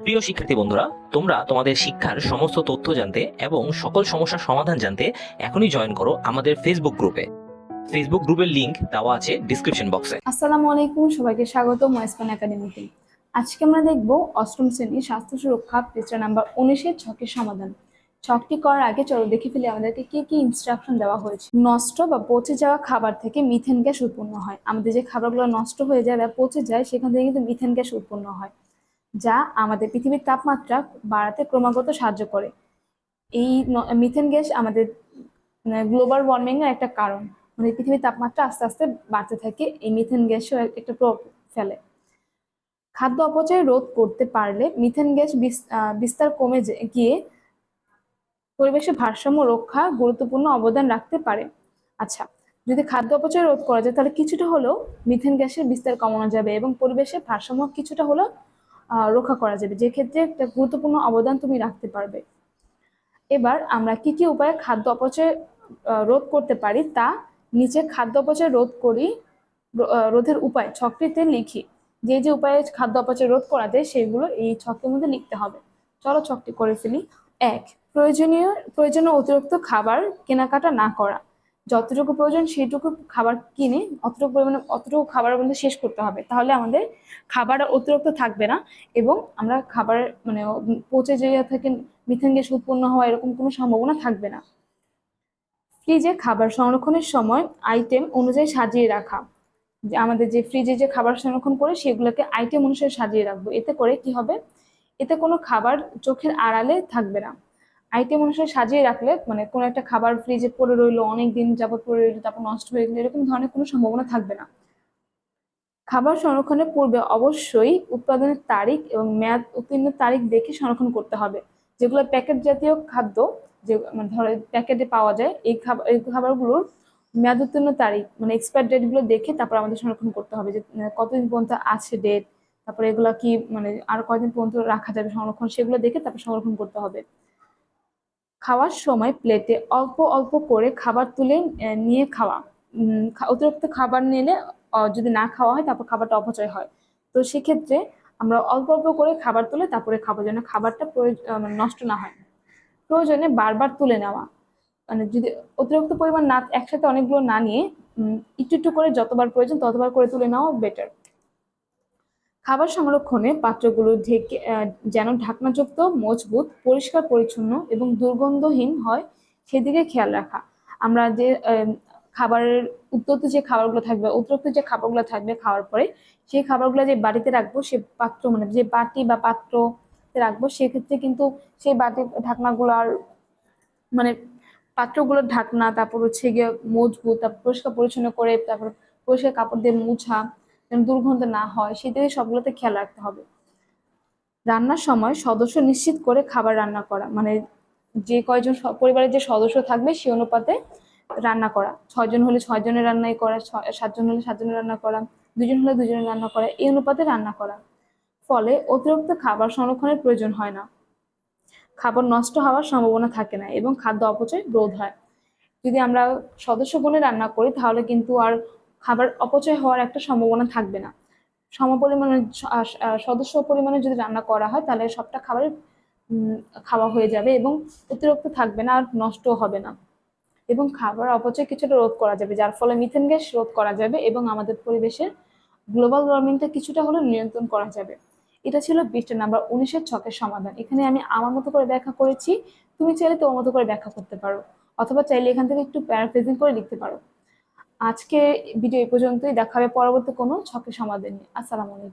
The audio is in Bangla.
প্রিয় শিক্ষার্থী বন্ধুরা, তোমরা তোমাদের শিক্ষার সমস্ত তথ্য জানতে এবং সকল সমস্যার সমাধান জানতে এখনই জয়েন করো আমাদের ফেসবুক গ্রুপে ফেসবুক গ্রুপের লিংক দেওয়া আছে ডিসক্রিপশন বক্সে আসসালামু আলাইকুম, সবাইকে স্বাগত ময়েসপান একাডেমিতে আজকে আমরা দেখব অষ্টম শ্রেণি স্বাস্থ্য সুরক্ষা পৃষ্ঠা নাম্বার উনিশের ছকের সমাধান। ছকটি করার আগে চলো দেখে ফেলে আমাদেরকে কি কি ইনস্ট্রাকশন দেওয়া হয়েছে। নষ্ট বা পচে যাওয়া খাবার থেকে মিথেন গ্যাস উৎপন্ন হয়। আমাদের যে খাবারগুলো নষ্ট হয়ে যায় বা পচে যায়, সেখান থেকে কিন্তু মিথেন গ্যাস উৎপন্ন হয়। যা আমাদের পৃথিবীর তাপমাত্রা বাড়াতে ক্রমাগত সাহায্য করে। এই মিথেন গ্যাস আমাদের গ্লোবাল ওয়ার্মিং এর একটা কারণ। মানে পৃথিবীর তাপমাত্রা আস্তে আস্তে বাড়তে থাকে, এই মিথেন গ্যাসও একটা প্রভাব ফেলে। খাদ্য অপচয় রোধ করতে পারলে মিথেন গ্যাস বিস্তার কমে গিয়ে পরিবেশের ভারসাম্য রক্ষা গুরুত্বপূর্ণ অবদান রাখতে পারে। আচ্ছা যদি খাদ্য অপচয় রোধ করা যায়, তাহলে কিছুটা হলেও মিথেন গ্যাসের বিস্তার কমানো যাবে এবং পরিবেশের ভারসাম্য কিছুটা হলেও রক্ষা করা যাবে। যে ক্ষেত্রে একটা গুরুত্বপূর্ণ অবদান তুমি রাখতে পারবে। এবার আমরা কি কি উপায়ে খাদ্য অপচয় রোধ করতে পারি তা নিচে খাদ্য অপচয় রোধ করি রোধের উপায় ছকটিতে লিখি। যে যে উপায়ে খাদ্য অপচয় রোধ করা যায় সেগুলো এই ছকের মধ্যে লিখতে হবে। চলো ছকটি করে ফেলি। এক, প্রয়োজনীয় প্রয়োজনীয় অতিরিক্ত খাবার কেনাকাটা না করা। যতটুকু প্রয়োজন সেইটুকু খাবার কিনে অতটুকু পরিমাণে, অতটুকু খাবারের মধ্যে শেষ করতে হবে। তাহলে আমাদের খাবার অতিরিক্ত থাকবে না এবং আমরা খাবার মানে পচে যে থেকে মিথেন গ্যাস উৎপন্ন হওয়া এরকম কোনো সম্ভাবনা থাকবে না। ফ্রিজে খাবার সংরক্ষণের সময় আইটেম অনুযায়ী সাজিয়ে রাখা। আমাদের যে ফ্রিজে যে খাবার সংরক্ষণ করে সেগুলোকে আইটেম অনুসারে সাজিয়ে রাখব। এতে করে কি হবে? এতে কোনো খাবার চোখের আড়ালে থাকবে না। আইটেম অনুসারে সাজিয়ে রাখলে মানে কোনো একটা খাবার ফ্রিজে পড়ে রইল, অনেক দিন যাবত পড়ে রইল, তারপর নষ্ট হয়ে গেলো, এরকম ধরনের কোনো সম্ভাবনা থাকবে না। খাবার সংরক্ষণের পূর্বে অবশ্যই উৎপাদনের তারিখ এবং মেয়াদ উত্তীর্ণ তারিখ দেখে সংরক্ষণ করতে হবে। যেগুলো প্যাকেট জাতীয় খাদ্য, যে মানে ধরো প্যাকেটে পাওয়া যায়, এই খাবার এই খাবারগুলোর মেয়াদ উত্তীর্ণ তারিখ মানে এক্সপায়ার ডেটগুলো দেখে তারপর আমাদের সংরক্ষণ করতে হবে যে কতদিন পর্যন্ত আছে ডেট তারপরে এগুলো কি মানে আর কয়দিন পর্যন্ত রাখা যাবে সংরক্ষণ, সেগুলো দেখে তারপর সংরক্ষণ করতে হবে। খাওয়ার সময় প্লেটে অল্প অল্প করে খাবার তুলে নিয়ে খাওয়া। অতিরিক্ত খাবার নিলে যদি না খাওয়া হয়, তারপর খাবারটা অপচয় হয়। তো সেক্ষেত্রে আমরা অল্প অল্প করে খাবার তুলে তারপরে খাব, যেন খাবারটা মানে নষ্ট না হয়। প্রয়োজনে বারবার তুলে নেওয়া। মানে যদি অতিরিক্ত পরিমাণ না, একসাথে অনেকগুলো না নিয়ে একটু একটু করে যতবার প্রয়োজন ততবার করে তুলে নেওয়া বেটার খাবার সংরক্ষণে পাত্রগুলো ঢেকে যেন ঢাকনাযুক্ত, মজবুত, পরিষ্কার, পরিচ্ছন্ন এবং দুর্গন্ধহীন হয়, সেদিকে খেয়াল রাখা। আমরা যে খাবারের উত্তর যে খাবারগুলো থাকবে, অতিরিক্ত যে খাবারগুলো থাকবে খাওয়ার পরে, সেই খাবারগুলো যে বাড়িতে রাখব, সে পাত্র মানে যে বাটি বা পাত্র রাখব, সেক্ষেত্রে কিন্তু সেই বাটি ঢাকনাগুলো আর মানে পাত্রগুলোর ঢাকনা, তারপর হচ্ছে গিয়ে মজবুত, তারপর পরিষ্কার পরিচ্ছন্ন করে, তারপর পরিষ্কার কাপড় দিয়ে মুছা যেন দুর্গন্ধ না হয় সেদিকে সবগুলোতে খেয়াল রাখতে হবে। রান্নার সময় সদস্য নিশ্চিত করে খাবার রান্না করা মানে যে কয়জন পরিবারের যে সদস্য থাকবে সেই অনুপাতে রান্না করা। ছয়জন হলে ছয়জনের রান্নাই করা সাতজন হলে সাতজনের রান্না করা, দুজন হলে দুজনের রান্না করা, এই অনুপাতে রান্না করা। ফলে অতিরিক্ত খাবার সংরক্ষণের প্রয়োজন হয় না। খাবার নষ্ট হওয়ার সম্ভাবনা থাকে না এবং খাদ্য অপচয় রোধ হয়। যদি আমরা সদস্য গুণে রান্না করি, তাহলে কিন্তু আর খাবার অপচয় হওয়ার একটা সম্ভাবনা থাকবে না। সমপরিমাণে সদস্য পরিমাণে যদি রান্না করা হয়, তাহলে সবটা খাবার খাওয়া হয়ে যাবে এবং অতিরিক্ত থাকবে না আর নষ্ট হবে না। এবং খাবার অপচয় কিছুটা রোধ করা যাবে, যার ফলে মিথেন গ্যাস রোধ করা যাবে এবং আমাদের পরিবেশের গ্লোবাল ওয়ার্মিংটা কিছুটা হলেও নিয়ন্ত্রণ করা যাবে। এটা ছিল বিশটা নাম্বার উনিশের ছকের সমাধান। এখানে আমি আমার মতো করে ব্যাখ্যা করেছি। তুমি চাইলে তোমার মতো করে ব্যাখ্যা করতে পারো। অথবা চাইলে এখান থেকে একটু প্যারাফ্রেজিং করে লিখতে পারো। আজকে ভিডিও এই পর্যন্তই। দেখাবে পরবর্তী কোনো ছকের সমাধান নিয়ে। আসসালামু আলাইকুম।